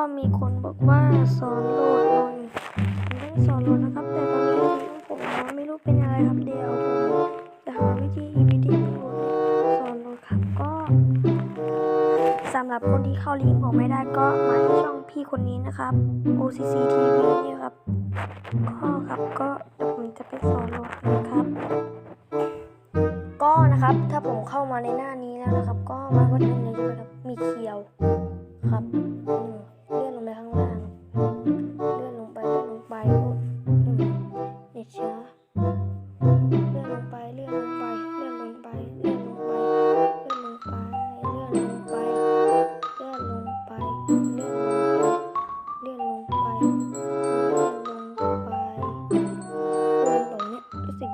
ก็มีคนบอกว่าสอนโหลดหน่อยผมได้สอนโหลดนะครับ แต่ตอนนี้ผมไม่รู้เป็นอะไรครับเดี๋ยวผมจะหาวิธีวิธีโหลดสอนโหลดครับก็สำหรับคนที่เข้าลิงก์ผมไม่ได้ก็มาที่ช่องพี่คนนี้นะครับ OCC TV นี่ครับก็ครับก็ผมจะไปสอนโหลดนะครับ ก็นะครับถ้าผมเข้ามาในหน้านี้แล้วนะครับ ก็มันก็จะเป็นในนี้ครับมีเขียวครับ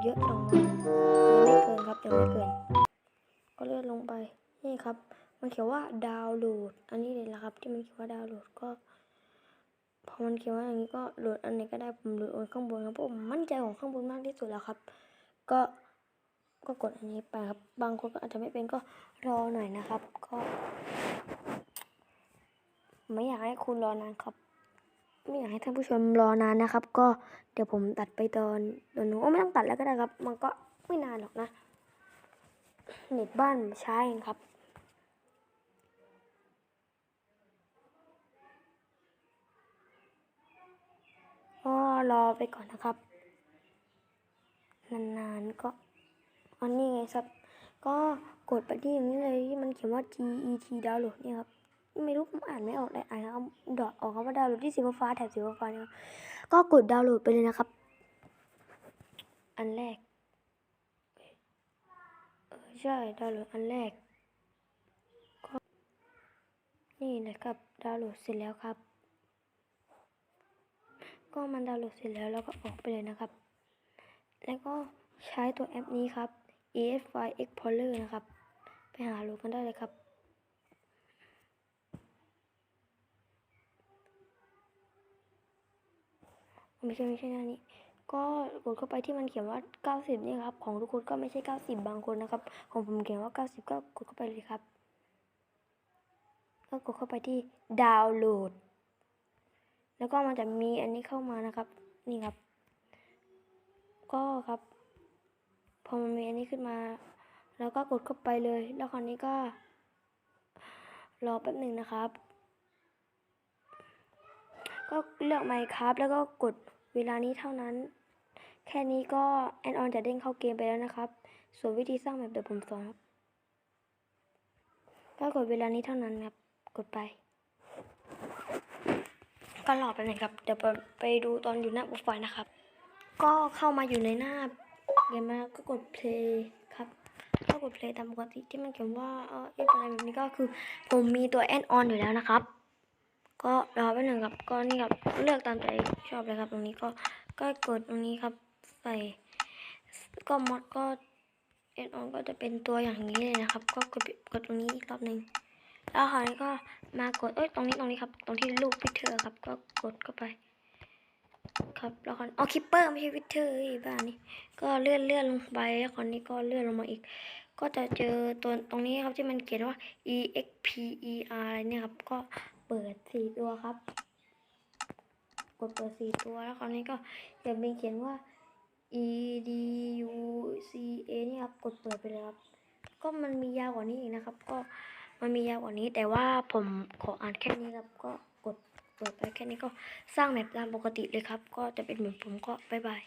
เยอะจังเลยไม่เกินครับยังไม่เกิน ก็เลื่อนลงไปนี่ครับ มันเขียนว่าดาวน์โหลด อันนี้เลยละครับ ที่มันเขียนว่าดาวน์โหลดก็พอมันเขียนว่าอย่างนี้ก็โหลดอันไหนก็ได้ผมโหลดอันข้างบนครับพราะผมมั่นใจของข้างบนมากที่สุดแล้วครับ ก็ก็กดอันนี้ไปครับ บางคนก็อาจจะไม่เป็นก็รอหน่อยนะครับ ก็ ไม่อยากให้คุณรอนานครับ ไม่อยากให้ท่านผู้ชมรอนานนะครับ ก็เดี๋ยวผมตัดไปตอนตอนนู้นโอ้ไม่ต้องตัดแล้วก็ได้ครับ มันก็ไม่นานหรอกนะเน็ตบ้านใช้เองครับก็รอไปก่อนนะครับ นานๆก็อันนี้ไงครับ ก็กดไปที่อย่างนี้เลยที่มันเขียนว่า GET ดาวน์โหลดเนี่ยครับ ไม่รู้ผมอ่านไม่ออกเลยอ่านเอาดอทออกคำว่าดาวน์โหลดที่สีฟ้าแถบสีฟ้าเนี่ยครับก็กดดาวน์โหลดไปเลยนะครับ อันแรกใช่ดาวน์โหลดอันแรกก็นี่นะครับดาวน์โหลดเสร็จแล้วครับ ก็มันดาวน์โหลดเสร็จแล้วแล้วก็ออกไปเลยนะครับ แล้วก็ใช้ตัวแอปนี้ครับ EFI Explorer นะครับ ไปหาโหลดกันได้เลยครับ ไม่ใช่ไม่ใช่หน้านี้ ก็กดเข้าไปที่มันเขียนว่า 90 นี่ครับ ของทุกคนก็ไม่ใช่ 90 บางคนนะครับ ของผมเขียนว่า 90 ก็กดเข้าไปเลยครับ ก็กดเข้าไปที่ดาวน์โหลด แล้วก็มันจะมีอันนี้เข้ามานะครับ นี่ครับ ก็ครับ พอมันมีอันนี้ขึ้นมา แล้วก็กดเข้าไปเลย แล้วคราวนี้ก็ รอแป๊บหนึ่งนะครับก็เลือกไมค์ครับแล้วก็กด เวลานี้เท่านั้น แค่นี้ก็แอนออนจะเด้งเข้าเกมไปแล้วนะครับ ส่วนวิธีสร้างแบบเดี๋ยวผมสอนครับ ก็กดเวลานี้เท่านั้นครับ กดไป ก็รอไปหน่อยครับ เดี๋ยวไปไปดูตอนอยู่หน้าโปรไฟล์นะครับ ก็เข้ามาอยู่ในหน้าเกมมาก็กด play ครับก็กด play ตามปกติที่มันเขียนว่าเอออะไรแบบนี้ก็คือ ผมมีตัว add on อยู่แล้วนะครับ ก็รอไปหนึ่งครับก็นี่ครับเลือกตามใจชอบเลยครับ ตรงนี้ก็ก็กดตรงนี้ครับ ใส่ก็มอดก็ add on ก็จะเป็นตัวอย่างนี้เลยนะครับ ก็กดกดตรงนี้อีกรอบหนึ่งแล้วคราวนี้ก็มากดเอ้ยตรงนี้ตรงนี้ครับ ตรงที่รูปวิเทอร์ครับ ก็กดเข้าไป ครับแล้วคราวนี้อ๋อคิปเปอร์ไม่ใช่วิเทอร์อ้บ้านี่ก็เลื่อนเลื่อนลงไปแล้วคราวนี้ก็เลื่อนลงมาอีก ก็จะเจอตัวตรงนี้ครับที่มันเขียนว่า e x p e r อะไรเนี่ยครับก็ เปิดสี่ตัวครับ กดเปิดสี่ตัวแล้วคราวนี้ก็จะมีเขียนว่า e d u c a นี่ครับ กดเปิดไปเลยครับ ก็มันมียาวกว่านี้อีกนะครับ ก็มันมียาวกว่านี้ แต่ว่าผมขออ่านแค่นี้ครับ ก็กดเปิดไปแค่นี้ก็สร้างแบบตามปกติเลยครับ ก็จะเป็นเหมือนผมก็บ๊ายบาย